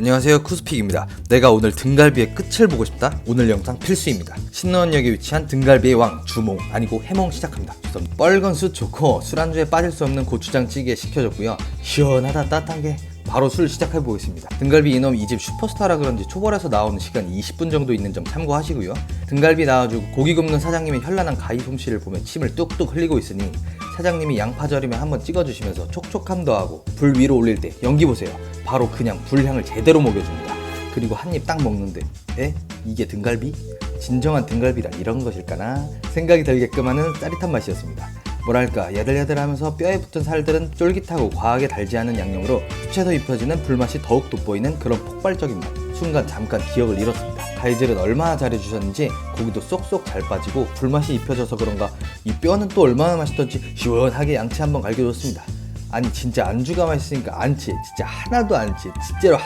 안녕하세요 쿠스픽입니다 내가 오늘 등갈비의 끝을 보고 싶다? 오늘 영상 필수입니다 신너원역에 위치한 등갈비의 왕 주몽 아니고 해몽 시작합니다 우선 뻘건 숯 좋고 술안주에 빠질 수 없는 고추장찌개 시켜줬고요 시원하다 따뜻한 게 바로 술 시작해 보겠습니다. 등갈비 이놈 이 집 슈퍼스타라 그런지 초벌에서 나오는 시간 20분 정도 있는 점 참고하시고요. 등갈비 나와주고 고기 굽는 사장님의 현란한 가위 솜씨를 보면 침을 뚝뚝 흘리고 있으니 사장님이 양파 절이면 한번 찍어주시면서 촉촉함 더하고 불 위로 올릴 때 연기 보세요. 바로 그냥 불향을 제대로 먹여줍니다. 그리고 한 입 딱 먹는데 에? 이게 등갈비? 진정한 등갈비란 이런 것일까나 생각이 들게끔 하는 짜릿한 맛이었습니다. 뭐랄까 야들야들하면서 뼈에 붙은 살들은 쫄깃하고 과하게 달지 않은 양념으로 수채도 입혀지는 불맛이 더욱 돋보이는 그런 폭발적인 맛 순간 잠깐 기억을 잃었습니다 가이젤은 얼마나 잘해주셨는지 고기도 쏙쏙 잘 빠지고 불맛이 입혀져서 그런가 이 뼈는 또 얼마나 맛있던지 시원하게 양치 한번 갈겨줬습니다 아니 진짜 안주가 맛있으니까 안치. 진짜 하나도 안치. 진짜로